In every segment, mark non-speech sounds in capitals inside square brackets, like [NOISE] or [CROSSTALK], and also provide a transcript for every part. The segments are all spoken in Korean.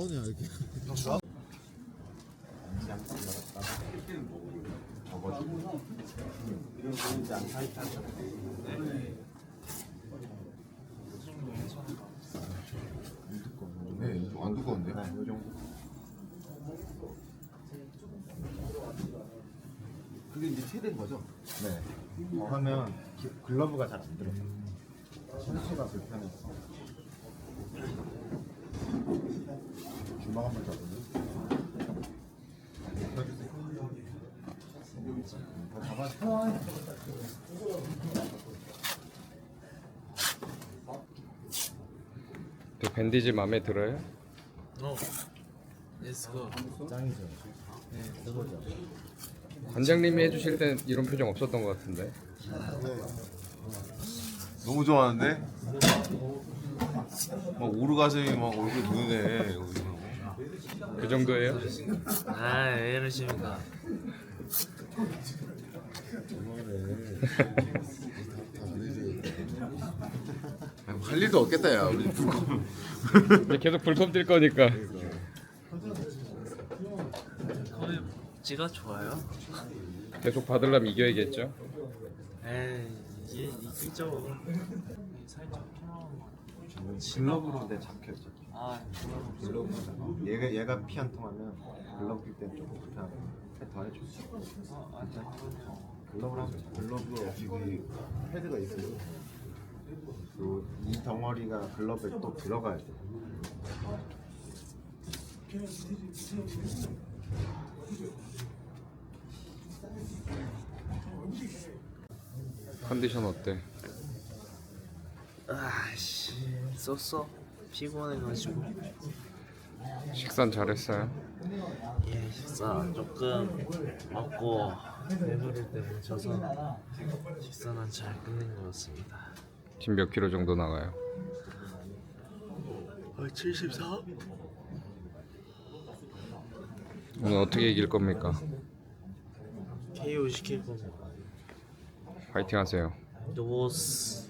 떠냐 이렇게. 네, 안 두꺼운데? 네, 요 정도. 그게 이제 최대인 거죠? 네. 더 하면 기- 글러브가 잘 안 들어요. 손수가 불편해서. 주먹 한번 잡아서. 그 밴디지 마음에 들어요? 어. 렛츠고. 짱이죠. 네, 그거죠. 관장님이 해주실 땐 이런 표정 없었던 것 같은데 너무 좋아하는데? 막 오르가즘이 막 얼굴 여기서. 그 정도예요? 아, 왜 이러십니까? 할 일도 없겠다 야 우리 이제 계속 불컴 뛸 거니까 거의 지가 좋아요? 계속 받으려면 이겨야겠죠 에이, 이게 이기죠. 살짝. 글러브로 내 잡혔죠. 아, 글러브. 얘가 얘가 피한 통하면 글러브 낄 때는 조금 불편하고 더 해줘. 어, 아, 나 글러브를 하면 글러브 그 패드가 있어요. 그이 덩어리가 글러브에 또 들어가야 돼. 컨디션 어때? 아씨, 썼어. 피곤해가지고. 식사는 잘했어요? 예, 식사 조금 먹고 배부를 때 뭉쳐서 식사는 잘 끝낸 것 같습니다. 지금 몇 킬로 정도 나가요? 어, 74? 오늘 어떻게 이길 겁니까? KO 시킬 겁니다. 파이팅 하세요 노스.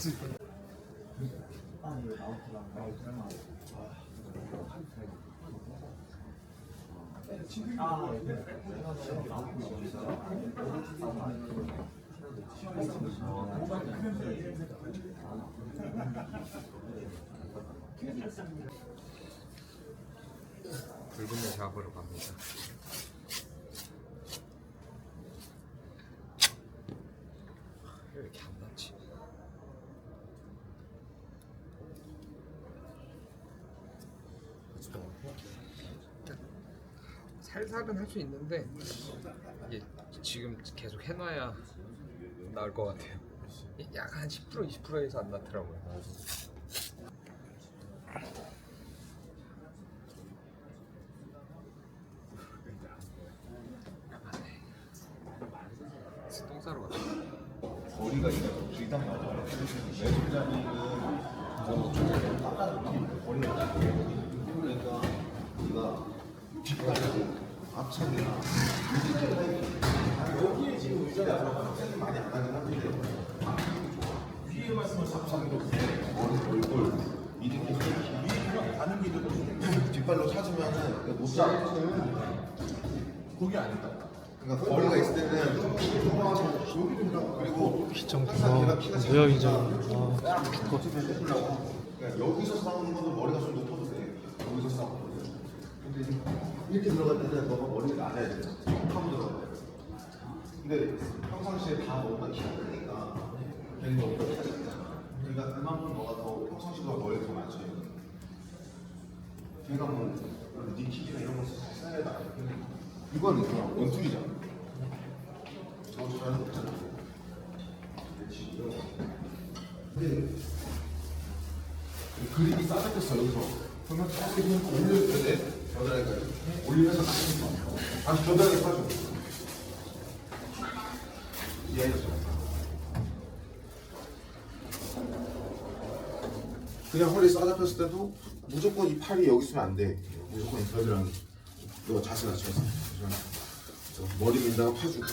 몰랐지. 붉은 내 작업으로 갑니다 왜 이렇게 안 낫지? 살살은 할 수 있는데 이게 지금 계속 해놔야 나을 것 같아요. 약간 10% 20%에서 안 낫더라고요. 똥 싸러 갔다. 머리가 이렇게 길단 말이야. 외술자리는 뭐 머리가 그러니까 네가 뒷발이고 앞차이나 여기에 지금 의자가 많이 안 하긴 한데 위에 말씀을 머리 얼굴 이렇게 위에 가는 길을 뒷발로 찾으면은 못 잡아. 거기 아니다. 그러니까 거리가 있을 때는 그리고 시청구가 무역 인정. 그러니까 여기서 싸우는 거는 머리가 좀 높아도 돼. 여기서 싸우는 거는. 근데 이렇게 때는 너가 머리를 낮아야 돼. 하고 들어가야 돼. 근데 평상시에 다 너가 키가 크니까 괜히 너가 차지잖아. 그러니까 그만큼 너가 더 평상시보다 머리가 더 많지. 걔가 뭐 니킥이나 이런 거 써야 돼. 이거는 그냥 원툴이잖아. 저거 잘하는 거 없잖아. 그렇지. 그립이 싸잡혔어 여기서. 그러면 다시 그냥 올려줘야 돼. 겨드랑이까지. 올리면서 다시 다시 겨드랑이 파줘. 이해했어. 그냥 허리 싸잡혔을 때도 무조건 이 팔이 여기 있으면 안 돼. 무조건 이 겨드랑이. 너 자세. 그래서 머리 민다가 파주고.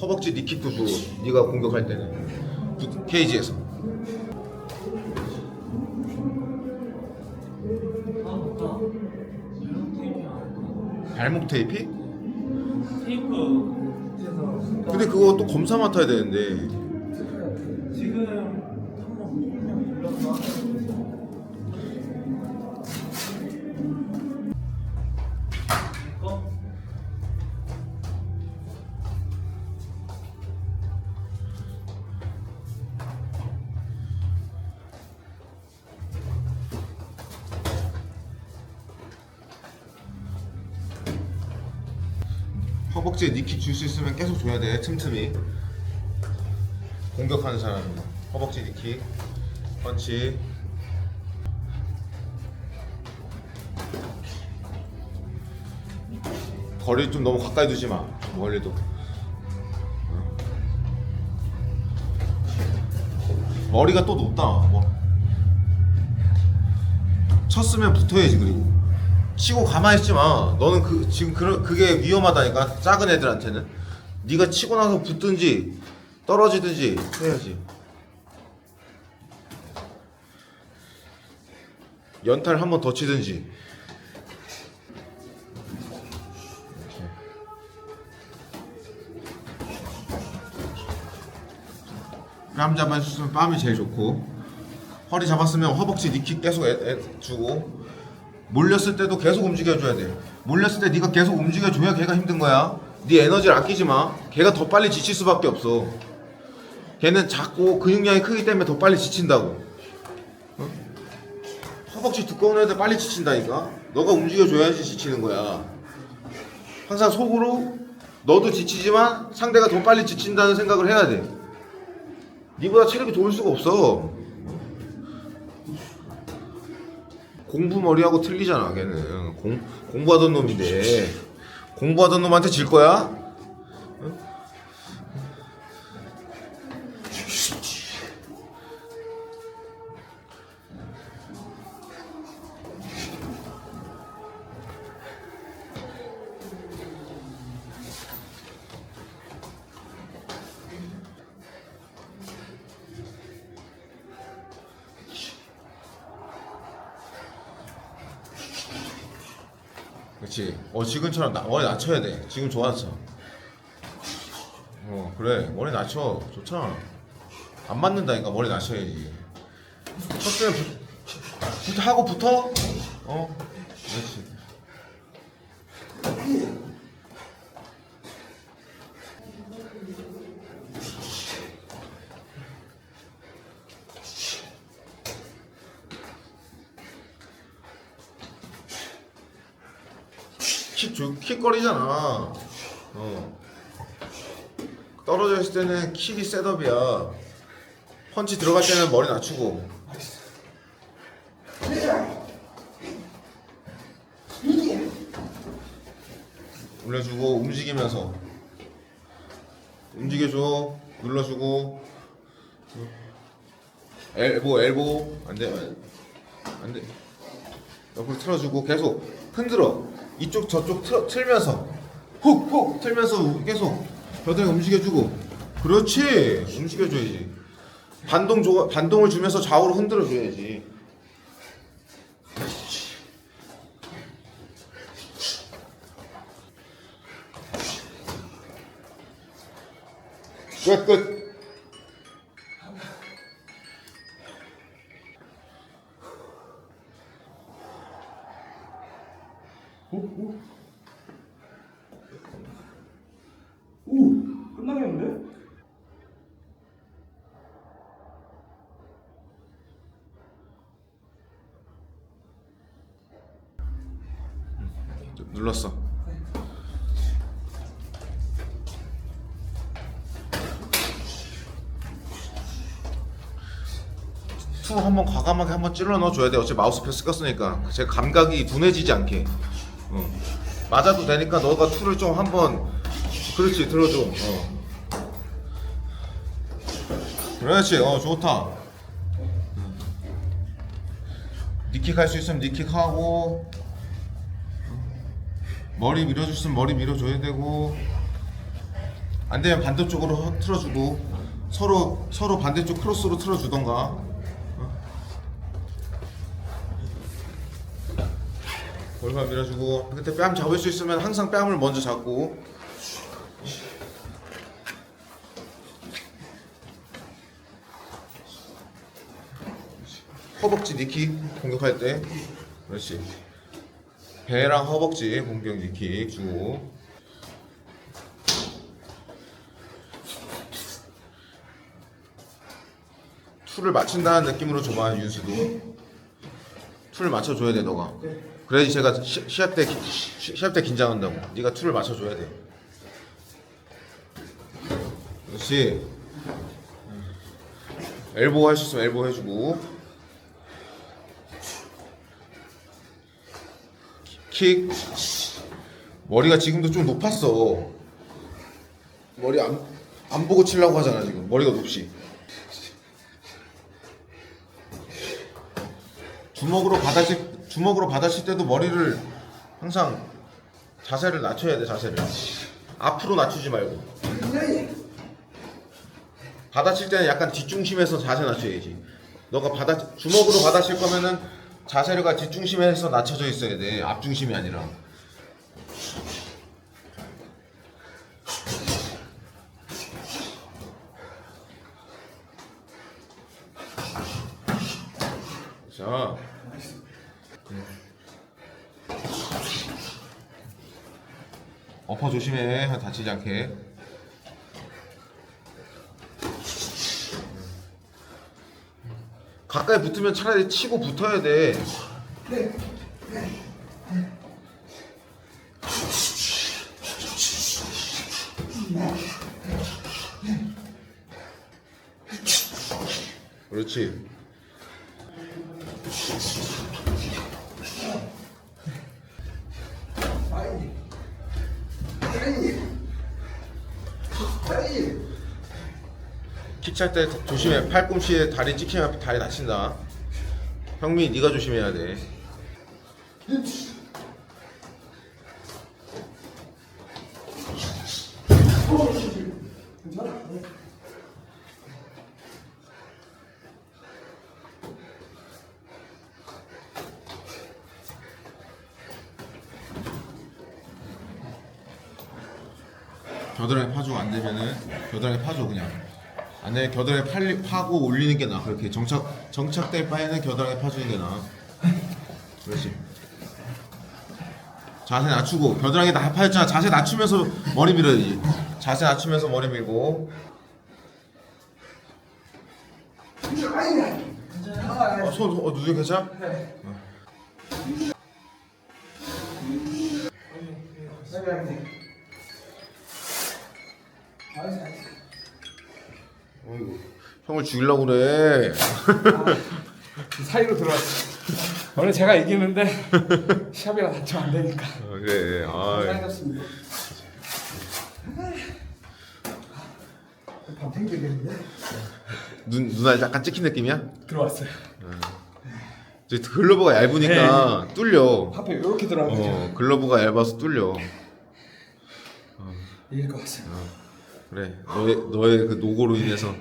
허벅지 니킥도 줘. 네가 공격할 때는 부- 케이지에서. 발목 테이피? 테이프 근데 그거 또 검사 맡아야 되는데. 줄 수 있으면 계속 줘야 돼 틈틈이. 공격하는 사람. 허벅지 니킥 펀치. 거리 좀 너무 가까이 두지 마 멀리도. 머리가 또 높다 뭐. 쳤으면 붙어야지 그리고 치고 가만히 있지 마. 너는 그 지금 그 그게 위험하다니까 작은 애들한테는. 네가 치고 나서 붙든지 떨어지든지 해야지. 연탈 한번 더 치든지. 뺨 잡아줬으면 뺨이 제일 좋고 허리 잡았으면 허벅지 니킥 계속 애, 애 주고 몰렸을 때도 계속 움직여줘야 돼. 몰렸을 때 네가 계속 움직여줘야 걔가 힘든 거야. 네 에너지를 아끼지 마. 걔가 더 빨리 지칠 수밖에 없어. 걔는 작고 근육량이 크기 때문에 더 빨리 지친다고. 어? 허벅지 두꺼운 애들 빨리 지친다니까. 너가 움직여줘야지 지치는 거야. 항상 속으로 너도 지치지만 상대가 더 빨리 지친다는 생각을 해야 돼. 네보다 체력이 좋을 수가 없어. 공부 머리하고 틀리잖아 걔는 공, 공부하던 놈인데 공부하던 놈한테 질 거야? 그렇지. 어 지금처럼 나, 머리 낮춰야 돼. 지금 좋았어. 어 그래 머리 낮춰 좋잖아. 안 맞는다니까 머리 낮춰야지. 붙 하고 붙어. 어 그렇지. 킥, 조- 킥거리잖아. 어. 떨어져 있을 때는 킥이 셋업이야. 펀치 들어갈 때는 머리 낮추고. 올려주고 움직이면서 움직여줘 눌러주고 엘보 엘보 안돼 안돼 옆으로 틀어주고 계속 흔들어 이쪽 저쪽 틀어, 틀면서 훅훅 틀면서 계속 겨드랑이 움직여주고. 그렇지. 움직여줘야지. 반동 줘 반동을 주면서 좌우로 흔들어 줘야지. 끝 끝 눌렀어. 투 한번 과감하게 한번 찔러 넣어줘야 돼. 어차피 마우스패스 꼈으니까 제 감각이 둔해지지 않게. 어. 맞아도 되니까 너가 투를 좀 한번 그렇지 들어줘. 어. 그렇지. 어 좋다. 니킥 할 수 있으면 니킥 하고 머리 밀어줄 수 있으면 머리 밀어줘야 되고 안 되면 반대쪽으로 허- 틀어주고 서로 서로 반대쪽 크로스로 틀어주던가. 어? 골반 밀어주고 그때 뺨 잡을 수 있으면 항상 뺨을 먼저 잡고. 허벅지 니킥 공격할 때. 그렇지 배랑 허벅지 공격 니킥 주고. 툴을 맞춘다는 느낌으로 줘봐 윤수도. 툴을 맞춰줘야 돼 너가. 그래야지 제가 시, 시합 때 기- 시, 시합 때 긴장한다고. 네가 툴을 맞춰줘야 돼. 그렇지? 엘보 할 수 있으면 엘보 해주고 킥 머리가 지금도 좀 높았어. 머리 안, 안 보고 치려고 하잖아 지금. 머리가 높지 주먹으로 받아칠 주먹으로 받아칠 때도 머리를 항상 자세를 낮춰야 돼 자세를. 앞으로 낮추지 말고. 받아칠 때는 약간 뒷중심에서 자세 낮춰야지. 너가 받아 주먹으로 받아칠 거면은 자세가 뒷중심에서 낮춰져 있어야 돼. 앞중심이 아니라. 자. 엎어 조심해. 다치지 않게 가까이 붙으면 차라리 치고 붙어야 돼. 그렇지. 킥 찰 때 조심해. 팔꿈치에 다리 찍히면 다리 다친다. 형민 네가 조심해야 돼. 겨드랑이 파주고 안 되면은 겨드랑이 파줘 그냥. 안 되면 겨드랑이 팔리, 파고 올리는 게 나아. 그렇게 정착 정착될 바에는 겨드랑이 파주는 게 나아. 그렇지. 자세 낮추고 겨드랑이 다 파였잖아. 자세 낮추면서 머리 밀어야지. 자세 낮추면서 머리 밀고. 어, 손, 어, 누구 괜찮아? 어이구, 형을 죽이려고 그래. 사이로 들어왔어. 원래 제가 이기는데 시합이라 다치면 안 되니까. 어, 그래. 아, 사이졌습니다. 밤 탱기겠는데? 눈 눈알 약간 찍힌 느낌이야? 들어왔어요. 이제 글러브가 얇으니까 뚫려. 하필 이렇게 들어가면 어, 글러브가 얇아서 뚫려. 이길 것 같아요. 그래. 너의 너의 그 노고로 인해서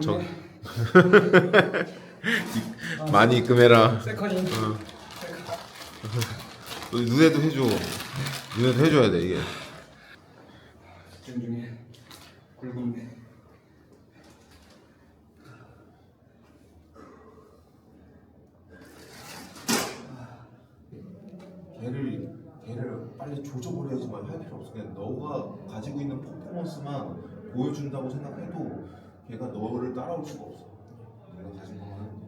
저 [LAUGHS] 많이 입금해라. 세컨이 너 눈에도 해줘. 눈에도 해줘야 돼 이게. 지금 중에 굵은데. 걔를 걔를 빨리 조져버려야지만 할 필요 없어. 그냥 너가 가지고 있는 퍼포먼스만 보여준다고 생각해도 걔가 너를 따라올 수가 없어. 내가 가진 거는